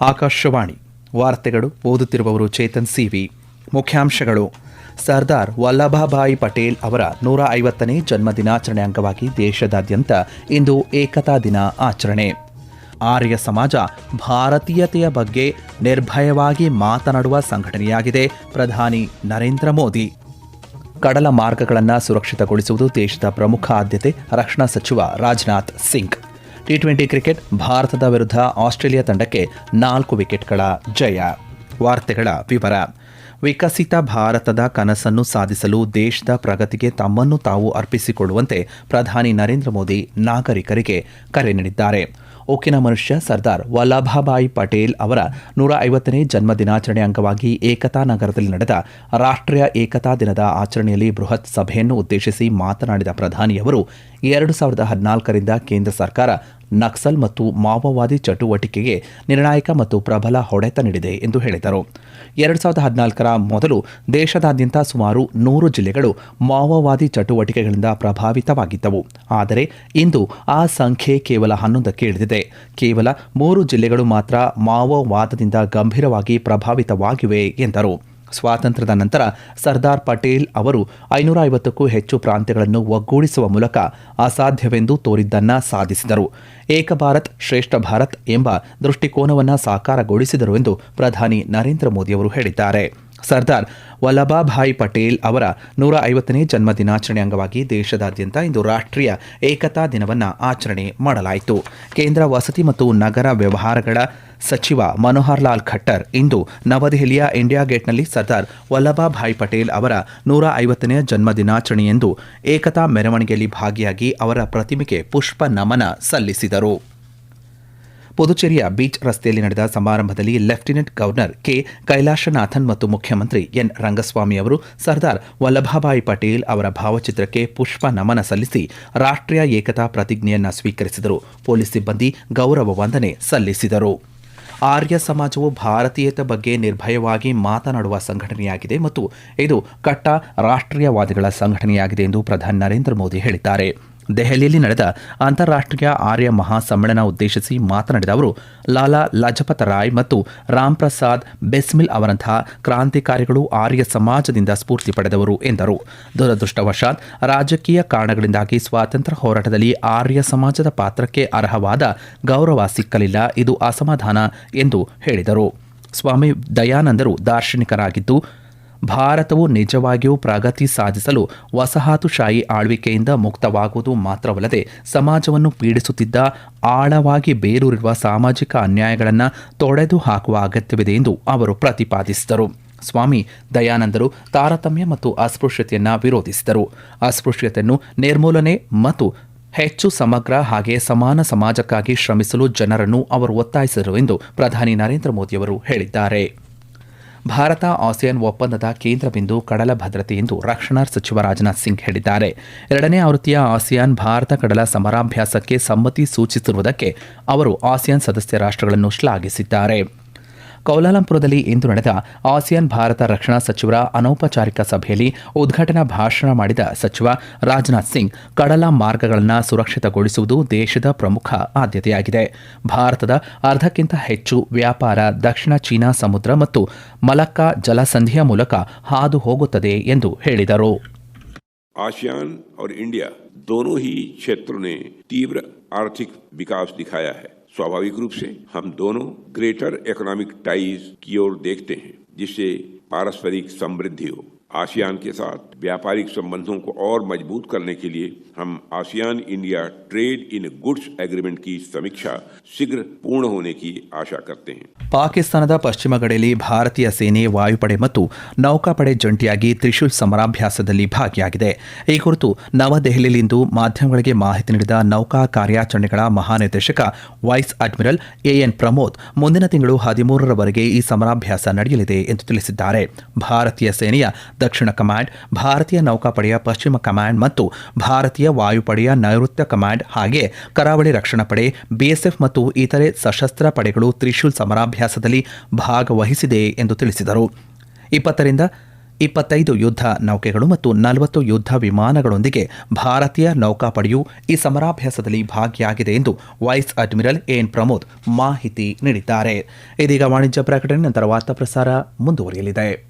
ಆಕಾಶವಾಣಿ. ವಾರ್ತೆಗಳು ಓದುತ್ತಿರುವವರು ಚೇತನ್ ಸಿವಿ. ಮುಖ್ಯಾಂಶಗಳು. ಸರ್ದಾರ್ ವಲ್ಲಭಭಾಯಿ ಪಟೇಲ್ ಅವರ ನೂರ ಐವತ್ತನೇ ಜನ್ಮದಿನಾಚರಣೆ ಅಂಗವಾಗಿ ದೇಶದಾದ್ಯಂತ ಇಂದು ಏಕತಾ ದಿನ ಆಚರಣೆ. ಆರ್ಯ ಸಮಾಜ ಭಾರತೀಯತೆಯ ಬಗ್ಗೆ ನಿರ್ಭಯವಾಗಿ ಮಾತನಾಡುವ ಸಂಘಟನೆಯಾಗಿದೆ ಪ್ರಧಾನಿ ನರೇಂದ್ರ ಮೋದಿ. ಕಡಲ ಮಾರ್ಗಗಳನ್ನು ಸುರಕ್ಷಿತಗೊಳಿಸುವುದು ದೇಶದ ಪ್ರಮುಖ ಆದ್ಯತೆ, ರಕ್ಷಣಾ ಸಚಿವ Rajnath Singh. T twenty cricket ಭಾರತದ ವಿರುದ್ಧ ಆಸ್ಟ್ರೇಲಿಯಾ ತಂಡಕ್ಕೆ ನಾಲ್ಕು ವಿಕೆಟ್ಗಳ ಜಯ. ವಾರ್ತೆಗಳ ವಿವರ. ವಿಕಸಿತ ಭಾರತದ ಕನಸನ್ನು ಸಾಧಿಸಲು ದೇಶದ ಪ್ರಗತಿಗೆ ತಮ್ಮನ್ನು ತಾವು ಅರ್ಪಿಸಿಕೊಳ್ಳುವಂತೆ ಪ್ರಧಾನಿ ನರೇಂದ್ರ ಮೋದಿ ನಾಗರಿಕರಿಗೆ ಕರೆ ನೀಡಿದ್ದಾರೆ. ಉಕ್ಕಿನ ಮನುಷ್ಯ ಸರ್ದಾರ್ ವಲ್ಲಭಭಾಯಿ ಪಟೇಲ್ ಅವರ ನೂರ ಐವತ್ತನೇ ಜನ್ಮ ದಿನಾಚರಣೆ ಅಂಗವಾಗಿ ಏಕತಾ ನಗರದಲ್ಲಿ ನಡೆದ ರಾಷ್ಟ್ರೀಯ ಏಕತಾ ದಿನದ ಆಚರಣೆಯಲ್ಲಿ ಬೃಹತ್ ಸಭೆಯನ್ನು ಉದ್ದೇಶಿಸಿ ಮಾತನಾಡಿದ ಪ್ರಧಾನಿಯವರು, ಎರಡು ಸಾವಿರದ ಹದಿನಾಲ್ಕರಿಂದ ಕೇಂದ್ರ ಸರ್ಕಾರ ನಕ್ಸಲ್ ಮತ್ತು ಮಾವೋವಾದಿ ಚಟುವಟಿಕೆಗೆ ನಿರ್ಣಾಯಕ ಮತ್ತು ಪ್ರಬಲ ಹೊಡೆತ ನೀಡಿದೆ ಎಂದು ಹೇಳಿದರು. ಎರಡು ಸಾವಿರದ ಹದಿನಾಲ್ಕರ ಮೊದಲು ದೇಶದಾದ್ಯಂತ ಸುಮಾರು ನೂರು ಜಿಲ್ಲೆಗಳು ಮಾವೋವಾದಿ ಚಟುವಟಿಕೆಗಳಿಂದ ಪ್ರಭಾವಿತವಾಗಿದ್ದವು. ಆದರೆ ಇಂದು ಆ ಸಂಖ್ಯೆ ಕೇವಲ ಹನ್ನೊಂದಕ್ಕೆ ಇಳಿದಿದೆ. ಕೇವಲ ಮೂರು ಜಿಲ್ಲೆಗಳು ಮಾತ್ರ ಮಾವೋವಾದದಿಂದ ಗಂಭೀರವಾಗಿ ಪ್ರಭಾವಿತವಾಗಿವೆ ಎಂದರು. ಸ್ವಾತಂತ್ರ್ಯದ ನಂತರ ಸರ್ದಾರ್ ಪಟೇಲ್ ಅವರು ಐನೂರ ಐವತ್ತಕ್ಕೂ ಹೆಚ್ಚು ಪ್ರಾಂತ್ಯಗಳನ್ನು ಒಗ್ಗೂಡಿಸುವ ಮೂಲಕ ಅಸಾಧ್ಯವೆಂದು ತೋರಿದ್ದನ್ನ ಸಾಧಿಸಿದರು. ಏಕ ಭಾರತ್, ಶ್ರೇಷ್ಠ ಭಾರತ್ ಎಂಬ ದೃಷ್ಟಿಕೋನವನ್ನು ಸಾಕಾರಗೊಳಿಸಿದರು ಎಂದು ಪ್ರಧಾನಿ ನರೇಂದ್ರ ಮೋದಿ ಅವರು ಹೇಳಿದ್ದಾರೆ. ಸರ್ದಾರ್ ವಲ್ಲಭಾಭಾಯಿ ಪಟೇಲ್ ಅವರ ನೂರ ಐವತ್ತನೇ ಜನ್ಮ ದಿನಾಚರಣೆ ಅಂಗವಾಗಿ ದೇಶದಾದ್ಯಂತ ಇಂದು ರಾಷ್ಟ್ರೀಯ ಏಕತಾ ದಿನವನ್ನು ಆಚರಣೆ ಮಾಡಲಾಯಿತು. ಕೇಂದ್ರ ವಸತಿ ಮತ್ತು ನಗರ ವ್ಯವಹಾರಗಳ ಸಚಿವ ಮನೋಹರ್ ಲಾಲ್ ಖಟ್ಟರ್ ಇಂದು ನವದೆಹಲಿಯ ಇಂಡಿಯಾ ಗೇಟ್ನಲ್ಲಿ ಸರ್ದಾರ್ ವಲ್ಲಭಾಭಾಯಿ ಪಟೇಲ್ ಅವರ ನೂರ ಐವತ್ತನೇ ಜನ್ಮ ದಿನಾಚರಣೆಯೆಂದು ಏಕತಾ ಮೆರವಣಿಗೆಯಲ್ಲಿ ಭಾಗಿಯಾಗಿ ಅವರ ಪ್ರತಿಮೆಗೆ ಪುಷ್ಪ ನಮನ ಸಲ್ಲಿಸಿದರು. ಪುದುಚೇರಿಯ ಬೀಚ್ ರಸ್ತೆಯಲ್ಲಿ ನಡೆದ ಸಮಾರಂಭದಲ್ಲಿ ಲೆಫ್ಟಿನೆಂಟ್ ಗವರ್ನರ್ ಕೆ ಕೈಲಾಶನಾಥನ್ ಮತ್ತು ಮುಖ್ಯಮಂತ್ರಿ ಎನ್ ರಂಗಸ್ವಾಮಿ ಅವರು ಸರ್ದಾರ್ ವಲ್ಲಭಭಾಯಿ ಪಟೇಲ್ ಅವರ ಭಾವಚಿತ್ರಕ್ಕೆ ಪುಷ್ಪ ನಮನ ಸಲ್ಲಿಸಿ ರಾಷ್ಟ್ರೀಯ ಏಕತಾ ಪ್ರತಿಜ್ಞೆಯನ್ನು ಸ್ವೀಕರಿಸಿದರು. ಪೊಲೀಸ್ ಸಿಬ್ಬಂದಿ ಗೌರವ ವಂದನೆ ಸಲ್ಲಿಸಿದರು. ಆರ್ಯ ಸಮಾಜವು ಭಾರತೀಯತೆ ಬಗ್ಗೆ ನಿರ್ಭಯವಾಗಿ ಮಾತನಾಡುವ ಸಂಘಟನೆಯಾಗಿದೆ ಮತ್ತು ಇದು ಕಟ್ಟ ರಾಷ್ಟ್ರೀಯವಾದಿಗಳ ಸಂಘಟನೆಯಾಗಿದೆ ಎಂದು ಪ್ರಧಾನಿ ನರೇಂದ್ರ ಮೋದಿ ಹೇಳಿದ್ದಾರೆ. ದೆಹಲಿಯಲ್ಲಿ ನಡೆದ ಅಂತಾರಾಷ್ಟ್ರೀಯ ಆರ್ಯ ಮಹಾಸಮ್ಮೇಳನ ಉದ್ದೇಶಿಸಿ ಮಾತನಾಡಿದ ಅವರು, ಲಾಲಾ ಲಜಪತ ರಾಯ್ ಮತ್ತು ರಾಮ್ ಪ್ರಸಾದ್ ಬೆಸ್ಮಿಲ್ ಅವರಂತಹ ಕ್ರಾಂತಿಕಾರಿಗಳು ಆರ್ಯ ಸಮಾಜದಿಂದ ಸ್ಫೂರ್ತಿ ಪಡೆದವರು ಎಂದರು. ದುರದೃಷ್ಟವಶಾತ್ ರಾಜಕೀಯ ಕಾರಣಗಳಿಂದಾಗಿ ಸ್ವಾತಂತ್ರ್ಯ ಹೋರಾಟದಲ್ಲಿ ಆರ್ಯ ಸಮಾಜದ ಪಾತ್ರಕ್ಕೆ ಅರ್ಹವಾದ ಗೌರವ ಸಿಕ್ಕಲಿಲ್ಲ, ಇದು ಅಸಮಾಧಾನ ಎಂದು ಹೇಳಿದರು. ಸ್ವಾಮಿ ದಯಾನಂದರು ದಾರ್ಶನಿಕರಾಗಿದ್ದು ಭಾರತವು ನಿಜವಾಗಿಯೂ ಪ್ರಗತಿ ಸಾಧಿಸಲು ವಸಾಹತುಶಾಹಿ ಆಳ್ವಿಕೆಯಿಂದ ಮುಕ್ತವಾಗುವುದು ಮಾತ್ರವಲ್ಲದೆ ಸಮಾಜವನ್ನು ಪೀಡಿಸುತ್ತಿದ್ದ ಆಳವಾಗಿ ಬೇರೂರಿರುವ ಸಾಮಾಜಿಕ ಅನ್ಯಾಯಗಳನ್ನು ತೊಡೆದು ಹಾಕುವ ಅಗತ್ಯವಿದೆ ಎಂದು ಅವರು ಪ್ರತಿಪಾದಿಸಿದರು. ಸ್ವಾಮಿ ದಯಾನಂದರು ತಾರತಮ್ಯ ಮತ್ತು ಅಸ್ಪೃಶ್ಯತೆಯನ್ನು ವಿರೋಧಿಸಿದರು. ಅಸ್ಪೃಶ್ಯತೆಯನ್ನು ನಿರ್ಮೂಲನೆ ಮತ್ತು ಹೆಚ್ಚು ಸಮಗ್ರ ಹಾಗೆ ಸಮಾನ ಸಮಾಜಕ್ಕಾಗಿ ಶ್ರಮಿಸಲು ಜನರನ್ನು ಅವರು ಒತ್ತಾಯಿಸಿದರು ಎಂದು ಪ್ರಧಾನಿ ನರೇಂದ್ರ ಮೋದಿಯವರು ಹೇಳಿದ್ದಾರೆ. ಭಾರತ ಆಸಿಯಾನ್ ಒಪ್ಪಂದದ ಕೇಂದ್ರ ಬಿಂದು ಕಡಲ ಭದ್ರತೆ ಎಂದು ರಕ್ಷಣಾ ಸಚಿವ ರಾಜನಾಥ್ ಸಿಂಗ್ ಹೇಳಿದ್ದಾರೆ. ಎರಡನೇ ಆವೃತ್ತಿಯ ಆಸಿಯಾನ್ ಭಾರತ ಕಡಲ ಸಮರಾಭ್ಯಾಸಕ್ಕೆ ಸಮ್ಮತಿ ಸೂಚಿಸಿರುವುದಕ್ಕೆ ಅವರು ಆಸಿಯಾನ್ ಸದಸ್ಯ ರಾಷ್ಟ್ರಗಳನ್ನು ಶ್ಲಾಘಿಸಿದ್ದಾರೆ. ಕೌಲಾಲಂಪುರದಲ್ಲಿ ಇಂದು ನಡೆದ ಆಸಿಯಾನ್ ಭಾರತ ರಕ್ಷಣಾ ಸಚಿವರ ಅನೌಪಚಾರಿಕ ಸಭೆಯಲ್ಲಿ ಉದ್ಘಾಟನಾ ಭಾಷಣ ಮಾಡಿದ ಸಚಿವ ರಾಜನಾಥ್ ಸಿಂಗ್ ಕಡಲ ಮಾರ್ಗಗಳನ್ನು ಸುರಕ್ಷಿತಗೊಳಿಸುವುದು ದೇಶದ ಪ್ರಮುಖ ಆದ್ಯತೆಯಾಗಿದೆ ಭಾರತದ ಅರ್ಧಕ್ಕಿಂತ ಹೆಚ್ಚು ವ್ಯಾಪಾರ ದಕ್ಷಿಣ ಚೀನಾ ಸಮುದ್ರ ಮತ್ತು ಮಲಕ್ಕಾ ಜಲಸಂಧಿಯ ಮೂಲಕ ಹಾದು ಹೋಗುತ್ತದೆ ಎಂದು ಹೇಳಿದರು आसियान और इंडिया दोनों ही क्षेत्रों ने तीव्र आर्थिक विकास दिखाया है स्वाभाविक रूप से हम दोनों ग्रेटर इकोनॉमिक टाइज की ओर देखते हैं, जिससे पारस्परिक समृद्धि हो। आसियान के साथ व्यापारिक संबंधों को और मजबूत करने के लिए हम ASEAN India trade in goods agreement की समीक्षा शीघ्र पूर्ण होने की आशा करते हैं ಪಾಕಿಸ್ತಾನದ ಪಶ್ಚಿಮ ಗಡಿಯಲ್ಲಿ ಭಾರತೀಯ ಸೇನೆ ವಾಯುಪಡೆ ಮತ್ತು ನೌಕಾಪಡೆ ಜಂಟಿಯಾಗಿ ತ್ರಿಶೂಲ್ ಸಮರಾಭ್ಯಾಸದಲ್ಲಿ ಭಾಗಿಯಾಗಿದೆ ಈ ಕುರಿತು ನವದೆಹಲಿಯಲ್ಲಿಂದು ಮಾಧ್ಯಮಗಳಿಗೆ ಮಾಹಿತಿ ನೀಡಿದ ನೌಕಾ ಕಾರ್ಯಾಚರಣೆಗಳ ಮಹಾನಿರ್ದೇಶಕ ವೈಸ್ ಅಡ್ಮಿರಲ್ ಎಎನ್ ಪ್ರಮೋದ್ ಮುಂದಿನ ತಿಂಗಳು ಹದಿಮೂರರವರೆಗೆ ಈ ಸಮರಾಭ್ಯಾಸ ನಡೆಯಲಿದೆ ಎಂದು ತಿಳಿಸಿದ್ದಾರೆ ಭಾರತೀಯ ಸೇನೆಯ ದಕ್ಷಿಣ ಕಮಾಂಡ್, ಭಾರತೀಯ ನೌಕಾಪಡೆಯ ಪಶ್ಚಿಮ ಕಮಾಂಡ್ ಮತ್ತು ಭಾರತೀಯ ವಾಯುಪಡೆಯ ನೈಋತ್ಯ ಕಮಾಂಡ್ ಹಾಗೆ ಕರಾವಳಿ ರಕ್ಷಣಾ ಪಡೆ, ಬಿಎಸ್ಎಫ್ ಮತ್ತು ಇತರೆ ಸಶಸ್ತ್ರ ಪಡೆಗಳು ತ್ರಿಶೂಲ್ ಸಮರಾಭ್ಯಾಸದಲ್ಲಿ ಭಾಗವಹಿಸಿದೆ ಎಂದು ತಿಳಿಸಿದರು. ಇಪ್ಪತ್ತರಿಂದ ಇಪ್ಪತ್ತೈದು ಯುದ್ಧ ನೌಕೆಗಳು ಮತ್ತು ನಲವತ್ತು ಯುದ್ಧ ವಿಮಾನಗಳೊಂದಿಗೆ ಭಾರತೀಯ ನೌಕಾಪಡೆಯು ಈ ಸಮರಾಭ್ಯಾಸದಲ್ಲಿ ಭಾಗಿಯಾಗಿದೆ ಎಂದು ವೈಸ್ ಅಡ್ಮಿರಲ್ ಎನ್ ಪ್ರಮೋದ್ ಮಾಹಿತಿ ನೀಡಿದ್ದಾರೆ. ಇದೀಗ ವಾಣಿಜ್ಯ ಪ್ರಕಟಣೆ, ನಂತರ ವಾರ್ತಾ ಪ್ರಸಾರ ಮುಂದುವರಿಯಲಿದೆ.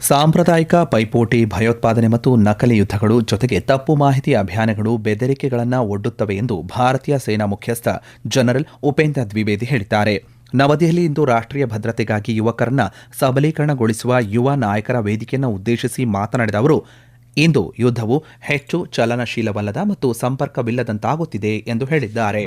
ಸಾಂಪ್ರದಾಯಿಕ ಪೈಪೋಟಿ, ಭಯೋತ್ಪಾದನೆ ಮತ್ತು ನಕಲಿ ಯುದ್ಧಗಳು ಜೊತೆಗೆ ತಪ್ಪು ಮಾಹಿತಿ ಅಭಿಯಾನಗಳು ಬೆದರಿಕೆಗಳನ್ನು ಒಡ್ಡುತ್ತವೆ ಎಂದು ಭಾರತೀಯ ಸೇನಾ ಮುಖ್ಯಸ್ಥ ಜನರಲ್ ಉಪೇಂದ್ರ ದ್ವಿವೇದಿ ಹೇಳಿದ್ದಾರೆ. ನವದೆಹಲಿ ಇಂದು ರಾಷ್ಟ್ರೀಯ ಭದ್ರತೆಗಾಗಿ ಯುವಕರನ್ನ ಸಬಲೀಕರಣಗೊಳಿಸುವ ಯುವ ನಾಯಕರ ವೇದಿಕೆಯನ್ನು ಉದ್ದೇಶಿಸಿ ಮಾತನಾಡಿದ ಅವರು, ಇಂದು ಯುದ್ಧವು ಹೆಚ್ಚು ಚಲನಶೀಲವಲ್ಲದ ಮತ್ತು ಸಂಪರ್ಕವಿಲ್ಲದಂತಾಗುತ್ತಿದೆ ಎಂದು ಹೇಳಿದ್ದಾರೆ.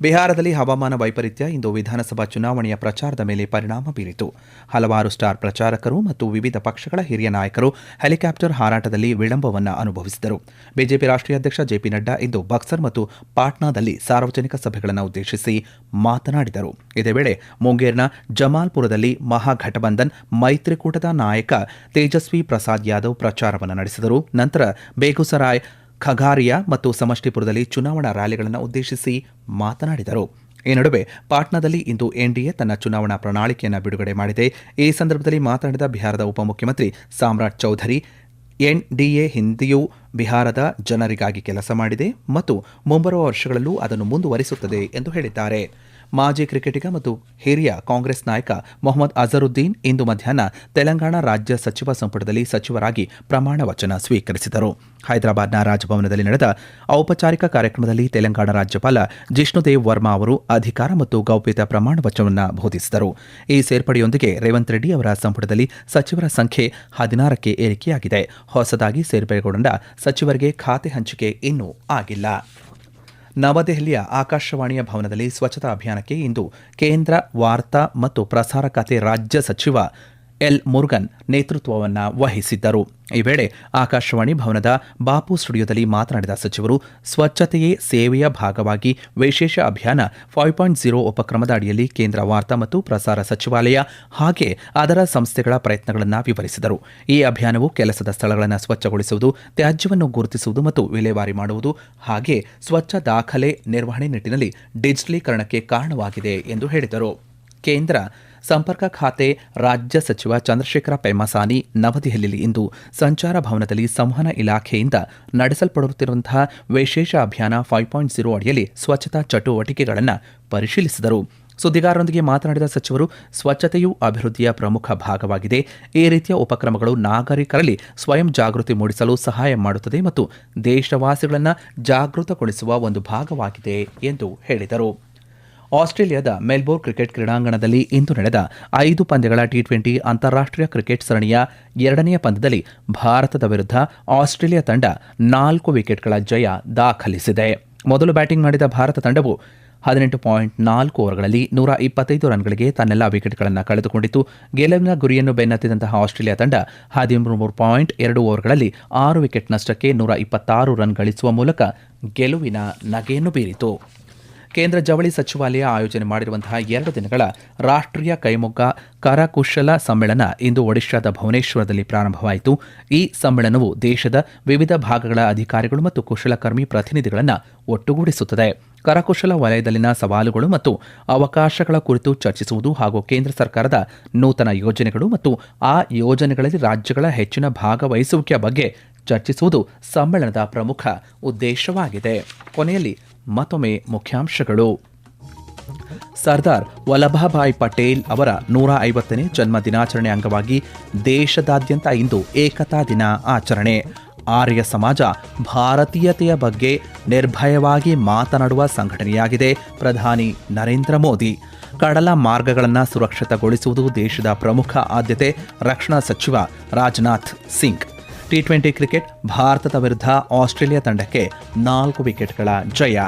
ಬಿಹಾರದಲ್ಲಿ ಹವಾಮಾನ ವೈಪರೀತ್ಯ, ಇಂದು ವಿಧಾನಸಭಾ ಚುನಾವಣೆಯ ಪ್ರಚಾರದ ಮೇಲೆ ಪರಿಣಾಮ ಬೀರಿತು. ಹಲವಾರು ಸ್ಟಾರ್ ಪ್ರಚಾರಕರು ಮತ್ತು ವಿವಿಧ ಪಕ್ಷಗಳ ಹಿರಿಯ ನಾಯಕರು ಹೆಲಿಕಾಪ್ಟರ್ ಹಾರಾಟದಲ್ಲಿ ವಿಳಂಬವನ್ನು ಅನುಭವಿಸಿದರು. ಬಿಜೆಪಿ ರಾಷ್ಟ್ರೀಯ ಅಧ್ಯಕ್ಷ ಜೆಪಿ ನಡ್ಡಾ ಇಂದು ಬಕ್ಸರ್ ಮತ್ತು ಪಾಟ್ನಾದಲ್ಲಿ ಸಾರ್ವಜನಿಕ ಸಭೆಗಳನ್ನು ಉದ್ದೇಶಿಸಿ ಮಾತನಾಡಿದರು. ಇದೇ ವೇಳೆ ಮುಂಗೇರ್ನ ಜಮಾಲ್ಪುರದಲ್ಲಿ ಮಹಾಘಟಬಂಧನ್ ಮೈತ್ರಿಕೂಟದ ನಾಯಕ ತೇಜಸ್ವಿ ಪ್ರಸಾದ್ ಯಾದವ್ ಪ್ರಚಾರವನ್ನು ನಡೆಸಿದರು. ನಂತರ ಬೇಗುಸರಾಯ್ ಖಗಾರಿಯಾ ಮತ್ತು ಸಮಷ್ಟಿಪುರದಲ್ಲಿ ಚುನಾವಣಾ ರ್ಯಾಲಿಗಳನ್ನು ಉದ್ದೇಶಿಸಿ ಮಾತನಾಡಿದರು. ಈ ನಡುವೆ ಪಾಟ್ನಾದಲ್ಲಿ ಇಂದು ಎನ್ಡಿಎ ತನ್ನ ಚುನಾವಣಾ ಪ್ರಣಾಳಿಕೆಯನ್ನು ಬಿಡುಗಡೆ ಮಾಡಿದೆ. ಈ ಸಂದರ್ಭದಲ್ಲಿ ಮಾತನಾಡಿದ ಬಿಹಾರದ ಉಪಮುಖ್ಯಮಂತ್ರಿ ಸಾಮ್ರಾಟ್ ಚೌಧರಿ, ಎನ್ಡಿಎ ಹಿಂದೆಯೂ ಬಿಹಾರದ ಜನರಿಗಾಗಿ ಕೆಲಸ ಮಾಡಿದೆ ಮತ್ತು ಮುಂಬರುವ ವರ್ಷಗಳಲ್ಲೂ ಅದನ್ನು ಮುಂದುವರಿಸುತ್ತದೆ ಎಂದು ಹೇಳಿದ್ದಾರೆ. ಮಾಜಿ ಕ್ರಿಕೆಟಿಗ ಮತ್ತು ಹಿರಿಯ ಕಾಂಗ್ರೆಸ್ ನಾಯಕ ಮೊಹಮ್ಮದ್ ಅಜರುದ್ದೀನ್ ಇಂದು ಮಧ್ಯಾಹ್ನ ತೆಲಂಗಾಣ ರಾಜ್ಯ ಸಚಿವ ಸಂಪುಟದಲ್ಲಿ ಸಚಿವರಾಗಿ ಪ್ರಮಾಣ ವಚನ ಸ್ವೀಕರಿಸಿದರು. ಹೈದರಾಬಾದ್ನ ರಾಜಭವನದಲ್ಲಿ ನಡೆದ ಔಪಚಾರಿಕ ಕಾರ್ಯಕ್ರಮದಲ್ಲಿ ತೆಲಂಗಾಣ ರಾಜ್ಯಪಾಲ ಜಿಷ್ಣುದೇವ್ ವರ್ಮಾ ಅವರು ಅಧಿಕಾರ ಮತ್ತು ಗೌಪ್ಯತ ಪ್ರಮಾಣ ವಚನವನ್ನು ಬೋಧಿಸಿದರು. ಈ ಸೇರ್ಪಡೆಯೊಂದಿಗೆ ರೇವಂತ್ ರೆಡ್ಡಿ ಅವರ ಸಂಪುಟದಲ್ಲಿ ಸಚಿವರ ಸಂಖ್ಯೆ ಹದಿನಾರಕ್ಕೆ ಏರಿಕೆಯಾಗಿದೆ. ಹೊಸದಾಗಿ ಸೇರ್ಪಡೆಗೊಂಡ ಸಚಿವರಿಗೆ ಖಾತೆ ಹಂಚಿಕೆ ಇನ್ನೂ ಆಗಿಲ್ಲ. ನವದೆಹಲಿಯ ಆಕಾಶವಾಣಿಯ ಭವನದಲ್ಲಿ ಸ್ವಚ್ಛತಾ ಅಭಿಯಾನಕ್ಕೆ ಇಂದು ಕೇಂದ್ರ ವಾರ್ತಾ ಮತ್ತು ಪ್ರಸಾರ ಖಾತೆ ರಾಜ್ಯ ಸಚಿವ ಎಲ್ ಮುರುಗನ್ ನೇತೃತ್ವವನ್ನು ವಹಿಸಿದ್ದರು. ಈ ವೇಳೆ ಆಕಾಶವಾಣಿ ಭವನದ ಬಾಪು ಸ್ಟುಡಿಯೋದಲ್ಲಿ ಮಾತನಾಡಿದ ಸಚಿವರು, ಸ್ವಚ್ಛತೆಯೇ ಸೇವೆಯ ಭಾಗವಾಗಿ ವಿಶೇಷ ಅಭಿಯಾನ ಫೈವ್ ಪಾಯಿಂಟ್ ಜೀರೋ ಉಪಕ್ರಮದ ಅಡಿಯಲ್ಲಿ ಕೇಂದ್ರ ವಾರ್ತಾ ಮತ್ತು ಪ್ರಸಾರ ಸಚಿವಾಲಯ ಹಾಗೆ ಅದರ ಸಂಸ್ಥೆಗಳ ಪ್ರಯತ್ನಗಳನ್ನು ವಿವರಿಸಿದರು. ಈ ಅಭಿಯಾನವು ಕೆಲಸದ ಸ್ಥಳಗಳನ್ನು ಸ್ವಚ್ಛಗೊಳಿಸುವುದು, ತ್ಯಾಜ್ಯವನ್ನು ಗುರುತಿಸುವುದು ಮತ್ತು ವಿಲೇವಾರಿ ಮಾಡುವುದು ಹಾಗೆ ಸ್ವಚ್ಛ ದಾಖಲೆ ನಿರ್ವಹಣೆ ನಿಟ್ಟಿನಲ್ಲಿ ಡಿಜಿಟಲೀಕರಣಕ್ಕೆ ಕಾರಣವಾಗಿದೆ ಎಂದು ಹೇಳಿದರು. ಕೇಂದ್ರ ಸಂಪರ್ಕ ಖಾತೆ ರಾಜ್ಯ ಸಚಿವ ಚಂದ್ರಶೇಖರ ಪೆಮ್ಮಸಾನಿ ನವದೆಹಲಿಯಲ್ಲಿ ಇಂದು ಸಂಚಾರ ಭವನದಲ್ಲಿ ಸಂವಹನ ಇಲಾಖೆಯಿಂದ ನಡೆಸಲ್ಪಡುತ್ತಿರುವಂತಹ ವಿಶೇಷ ಅಭಿಯಾನ ಫೈವ್ ಪಾಯಿಂಟ್ ಜೀರೋ ಅಡಿಯಲ್ಲಿ ಸ್ವಚ್ಛತಾ ಚಟುವಟಿಕೆಗಳನ್ನು ಪರಿಶೀಲಿಸಿದರು. ಸುದ್ದಿಗಾರರೊಂದಿಗೆ ಮಾತನಾಡಿದ ಸಚಿವರು, ಸ್ವಚ್ಛತೆಯು ಅಭಿವೃದ್ಧಿಯ ಪ್ರಮುಖ ಭಾಗವಾಗಿದೆ. ಈ ರೀತಿಯ ಉಪಕ್ರಮಗಳು ನಾಗರಿಕರಲ್ಲಿ ಸ್ವಯಂ ಜಾಗೃತಿ ಮೂಡಿಸಲು ಸಹಾಯ ಮಾಡುತ್ತದೆ ಮತ್ತು ದೇಶವಾಸಿಗಳನ್ನು ಜಾಗೃತಗೊಳಿಸುವ ಒಂದು ಭಾಗವಾಗಿದೆ ಎಂದು ಹೇಳಿದರು. ಆಸ್ಟ್ರೇಲಿಯಾದ ಮೆಲ್ಬೋರ್ನ್ ಕ್ರಿಕೆಟ್ ಕ್ರೀಡಾಂಗಣದಲ್ಲಿ ಇಂದು ನಡೆದ ಐದು ಪಂದ್ಯಗಳ ಟಿ ಟ್ವೆಂಟಿ ಅಂತಾರಾಷ್ಟ್ರೀಯ ಕ್ರಿಕೆಟ್ ಸರಣಿಯ ಎರಡನೆಯ ಪಂದ್ಯದಲ್ಲಿ ಭಾರತದ ವಿರುದ್ಧ ಆಸ್ಟ್ರೇಲಿಯಾ ತಂಡ ನಾಲ್ಕು ವಿಕೆಟ್ಗಳ ಜಯ ದಾಖಲಿಸಿದೆ. ಮೊದಲು ಬ್ಯಾಟಿಂಗ್ ಮಾಡಿದ ಭಾರತ ತಂಡವು ಹದಿನೆಂಟು ಪಾಯಿಂಟ್ ನಾಲ್ಕು ಓವರ್ಗಳಲ್ಲಿ ನೂರ ಇಪ್ಪತ್ತೈದು ರನ್ಗಳಿಗೆ ತನ್ನೆಲ್ಲ ವಿಕೆಟ್ಗಳನ್ನು ಕಳೆದುಕೊಂಡಿತು ಗೆಲುವಿನ ಗುರಿಯನ್ನು ಬೆನ್ನತ್ತಿದಂತಹ ಆಸ್ಟ್ರೇಲಿಯಾ ತಂಡ ಹದಿಮೂರು ಪಾಯಿಂಟ್ ಎರಡು ಓವರ್ಗಳಲ್ಲಿ ಆರು ವಿಕೆಟ್ ನಷ್ಟಕ್ಕೆ ನೂರ ಇಪ್ಪತ್ತಾರು ರನ್ ಗಳಿಸುವ ಮೂಲಕ ಗೆಲುವಿನ ನಗೆಯನ್ನು ಬೀರಿತು. ಕೇಂದ್ರ ಜವಳಿ ಸಚಿವಾಲಯ ಆಯೋಜನೆ ಮಾಡಿರುವಂತಹ ಎರಡು ದಿನಗಳ ರಾಷ್ಟ್ರೀಯ ಕೈಮೊಗ್ಗ ಕರಕುಶಲ ಸಮ್ಮೇಳನ ಇಂದು ಒಡಿಶಾದ ಭುವನೇಶ್ವರದಲ್ಲಿ ಪ್ರಾರಂಭವಾಯಿತು. ಈ ಸಮ್ಮೇಳನವು ದೇಶದ ವಿವಿಧ ಭಾಗಗಳ ಅಧಿಕಾರಿಗಳು ಮತ್ತು ಕುಶಲಕರ್ಮಿ ಪ್ರತಿನಿಧಿಗಳನ್ನು ಒಟ್ಟುಗೂಡಿಸುತ್ತದೆ. ಕರಕುಶಲ ವಲಯದಲ್ಲಿನ ಸವಾಲುಗಳು ಮತ್ತು ಅವಕಾಶಗಳ ಕುರಿತು ಚರ್ಚಿಸುವುದು ಹಾಗೂ ಕೇಂದ್ರ ಸರ್ಕಾರದ ನೂತನ ಯೋಜನೆಗಳು ಮತ್ತು ಆ ಯೋಜನೆಗಳಲ್ಲಿ ರಾಜ್ಯಗಳ ಹೆಚ್ಚಿನ ಭಾಗವಹಿಸುವಿಕೆಯ ಬಗ್ಗೆ ಚರ್ಚಿಸುವುದು ಸಮ್ಮೇಳನದ ಪ್ರಮುಖ ಉದ್ದೇಶವಾಗಿದೆ. ಕೊನೆಯಲ್ಲಿ ಮತ್ತೊಮ್ಮೆ ಮುಖ್ಯಾಂಶಗಳು. ಸರ್ದಾರ್ ವಲ್ಲಭಭಾಯ್ ಪಟೇಲ್ ಅವರ ನೂರ ಐವತ್ತನೇ ಜನ್ಮ ದಿನಾಚರಣೆ ಅಂಗವಾಗಿ ದೇಶದಾದ್ಯಂತ ಇಂದು ಏಕತಾ ದಿನ ಆಚರಣೆ. ಆರ್ಯ ಸಮಾಜ ಭಾರತೀಯತೆಯ ಬಗ್ಗೆ ನಿರ್ಭಯವಾಗಿ ಮಾತನಾಡುವ ಸಂಘಟನೆಯಾಗಿದೆ ಪ್ರಧಾನಿ ನರೇಂದ್ರ ಮೋದಿ. ಕಡಲ ಮಾರ್ಗಗಳನ್ನು ಸುರಕ್ಷಿತಗೊಳಿಸುವುದು ದೇಶದ ಪ್ರಮುಖ ಆದ್ಯತೆ. ರಕ್ಷಣಾ ಸಚಿವ Rajnath Singh. T twenty cricket ಭಾರತದ ವಿರುದ್ಧ ಆಸ್ಟ್ರೇಲಿಯಾ ತಂಡಕ್ಕೆ ನಾಲ್ಕು ವಿಕೆಟ್ಗಳ ಜಯ.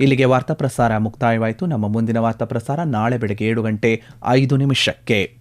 ಇಲ್ಲಿಗೆ ವಾರ್ತಾ ಪ್ರಸಾರ ಮುಕ್ತಾಯವಾಯಿತು. ನಮ್ಮ ಮುಂದಿನ ವಾರ್ತಾ ಪ್ರಸಾರ ನಾಳೆ ಬೆಳಗ್ಗೆ ಏಳು ಗಂಟೆ ಐದು ನಿಮಿಷಕ್ಕೆ.